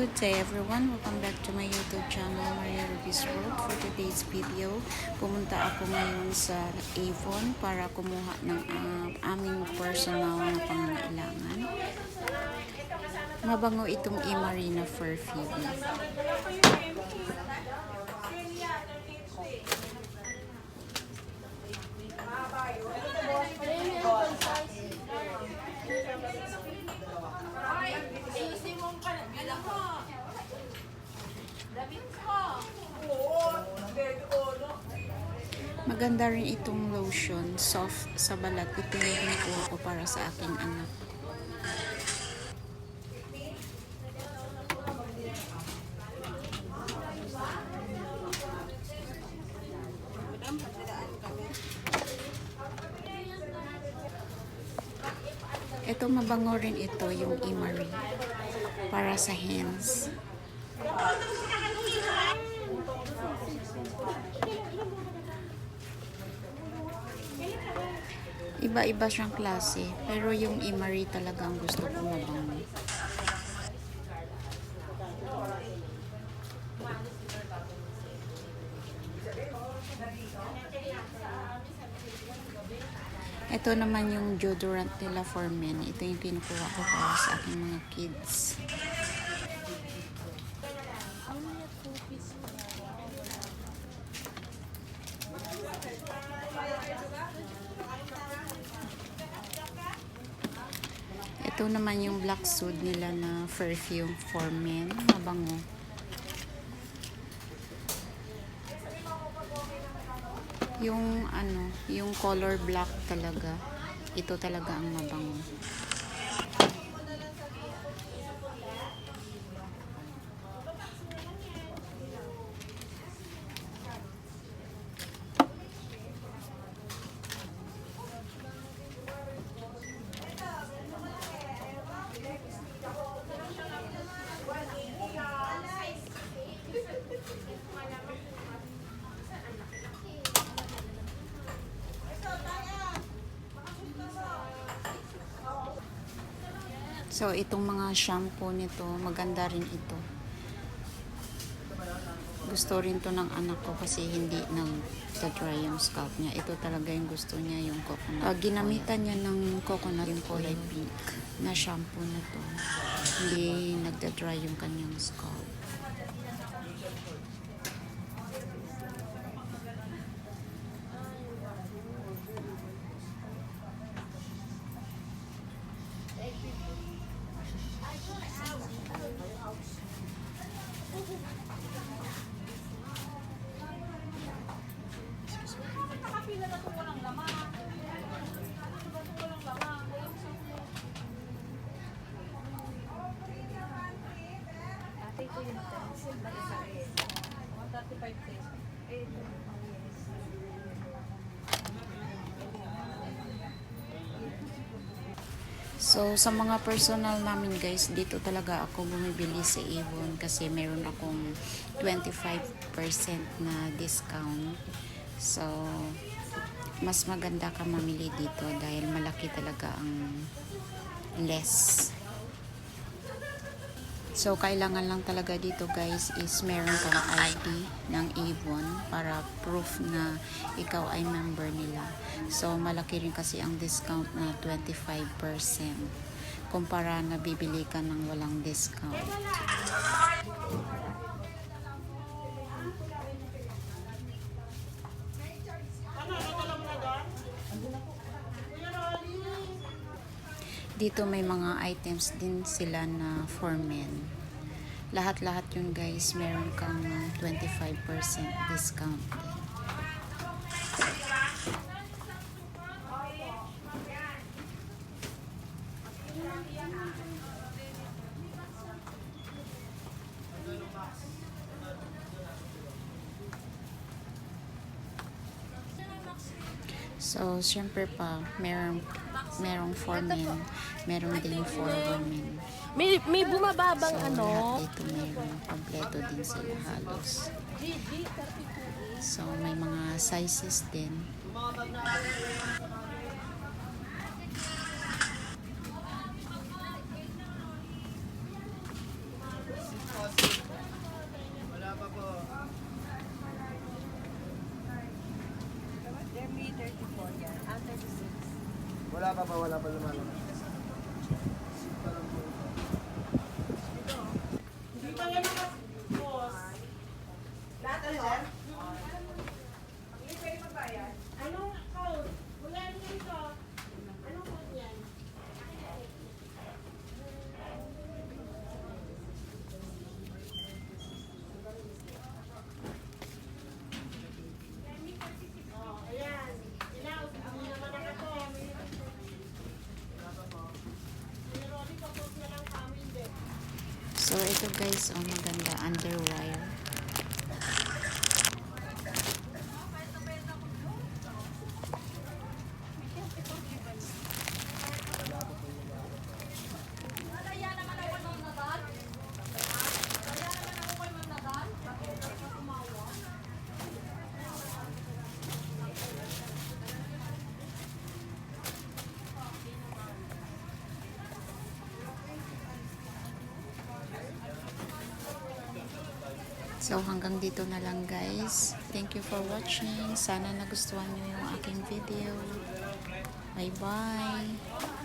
Good day everyone, welcome back to my YouTube channel Maria Ruby's World. For today's video, pumunta ako ngayon sa Avon para kumuha ng ah, aming personal na pangangailangan. Mabango itong E-Marina perfume. Maganda rin itong lotion, soft sa balat. Ito yung ko para sa aking anak. Ito mabango rin ito, yung Imari. Para sa hands. Iba-iba siyang klase. Pero yung Imari talaga ang gusto ko mabango. Ito naman yung deodorant nila for men. Ito yung kinukuha ko para sa aking mga kids. Ito naman yung black suit nila na perfume for men. Mabango. Yung ano, yung color black talaga. Ito talaga ang mabango. So, itong mga shampoo nito, maganda rin ito. Gusto rin to ng anak ko kasi hindi nang dry yung scalp niya. Ito talaga yung gusto niya, yung coconut. Uh, ginamitan niya ng coconut yung kulay pink na shampoo na to. Hindi nagda-dry yung kanyang scalp. Ate, ito yung pencil. Balik sa akin. 135 pesos. Ito. Yes. So, sa mga personal namin guys, dito talaga ako bumibili sa Avon kasi meron akong 25% na discount. So, mas maganda ka mamili dito dahil malaki talaga ang less. So, kailangan lang talaga dito guys is meron kang ID ng Avon para proof na ikaw ay member nila. So, malaki rin kasi ang discount na 25% kumpara na bibili ka ng walang discount. Dito may mga items din sila na for men. Lahat-lahat yun guys, meron kang 25% discount din. So, syempre pa, meron, merong for men, meron din for women. May, may bumababang So, ano. lahat dito meron. Kompleto din sila halos. So, may mga sizes din. pa wala pa lumalabas. So, ito guys, oh, maganda, underwire. So, hanggang dito na lang guys. Thank you for watching. Sana nagustuhan nyo yung aking video. Bye-bye.